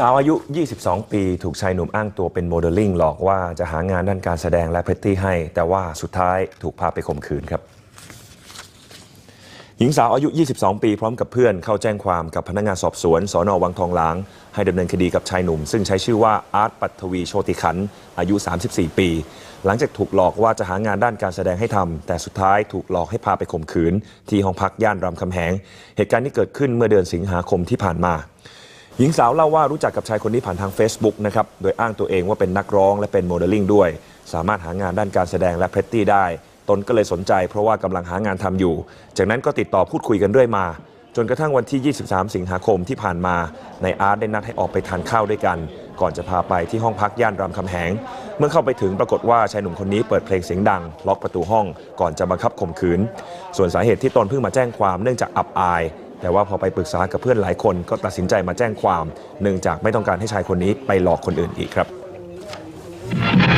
สาวอายุ 22 ปี ถูกชายหนุ่มอ้างตัวเป็นโมเดลลิ่งหลอกว่าจะหางานด้านการแสดงและพริตตี้ให้ แต่ว่าสุดท้ายถูกพาไปข่มขืนครับ หญิงสาวอายุ 22 ปีพร้อมกับเพื่อนเข้าแจ้งความกับพนักงานสอบสวนสอนอวังทองหลาง ให้ดำเนินคดีกับชายหนุ่ม ซึ่งใช้ชื่อว่าอาร์ตปัทวีโชติขัน อายุ 34 ปี หลังจากถูกหลอกว่าจะหางานด้านการแสดงให้ทำแต่สุดท้ายถูกหลอกให้พาไปข่มขืน ที่ห้องพักย่านรามคำแหง เหตุการณ์ที่เกิดขึ้นเมื่อเดือนสิงหาคมที่ผ่านมา หญิงสาวเล่าว่ารู้จักกับชายคนนี้ผ่านทาง Facebook นะครับ โดยอ้างตัวเองว่าเป็นนักร้องและเป็นโมเดลลิ่งด้วย สามารถหางานด้านการแสดงและเพรตตี้ได้ ตนก็เลยสนใจเพราะว่ากำลังหางานทำอยู่ จากนั้นก็ติดต่อพูดคุยกันเรื่อยมา จนกระทั่งวันที่ 23 สิงหาคมที่ผ่านมา ในอาร์ตได้นัดให้ออกไปทานข้าวด้วยกัน ก่อนจะพาไปที่ห้องพักย่านรามคำแหง เมื่อเข้าไปถึงปรากฏว่าชายหนุ่มคนนี้เปิดเพลงเสียงดัง ล็อกประตูห้อง ก่อนจะบังคับข่มขืน ส่วนสาเหตุที่ตนเพิ่งมาแจ้งความเนื่องจากอับอาย แต่ว่าพอไปปรึกษากับเพื่อนหลายคนก็ตัดสินใจมาแจ้งความ เนื่องจากไม่ต้องการให้ชายคนนี้ไปหลอกคนอื่นอีกครับ